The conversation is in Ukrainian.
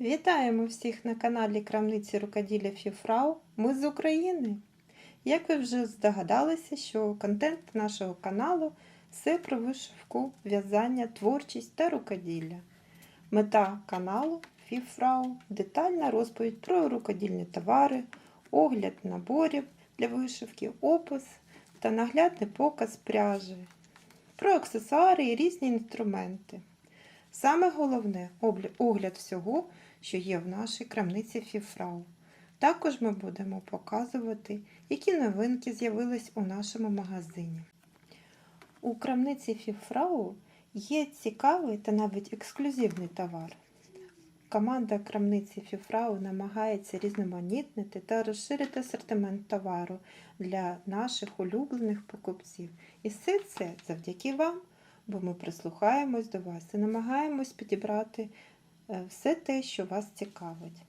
Вітаємо всіх на каналі Крамниці рукоділля Фіфрау. Ми з України. Як ви вже здогадалися, що контент нашого каналу все про вишивку, в'язання, творчість та рукоділля. Мета каналу Фіфрау детальна розповідь про рукодільні товари, огляд наборів для вишивки, опис та наглядний показ пряжі, про аксесуари і різні інструменти. Саме головне огляд всього, що є в нашій крамниці Фіфрау. Також ми будемо показувати, які новинки з'явились у нашому магазині. У крамниці Фіфрау є цікавий та навіть ексклюзивний товар. Команда крамниці Фіфрау намагається різноманітнити та розширити асортимент товару для наших улюблених покупців. І все це завдяки вам бо ми прислухаємось до вас і намагаємось підібрати е, все те, що вас цікавить.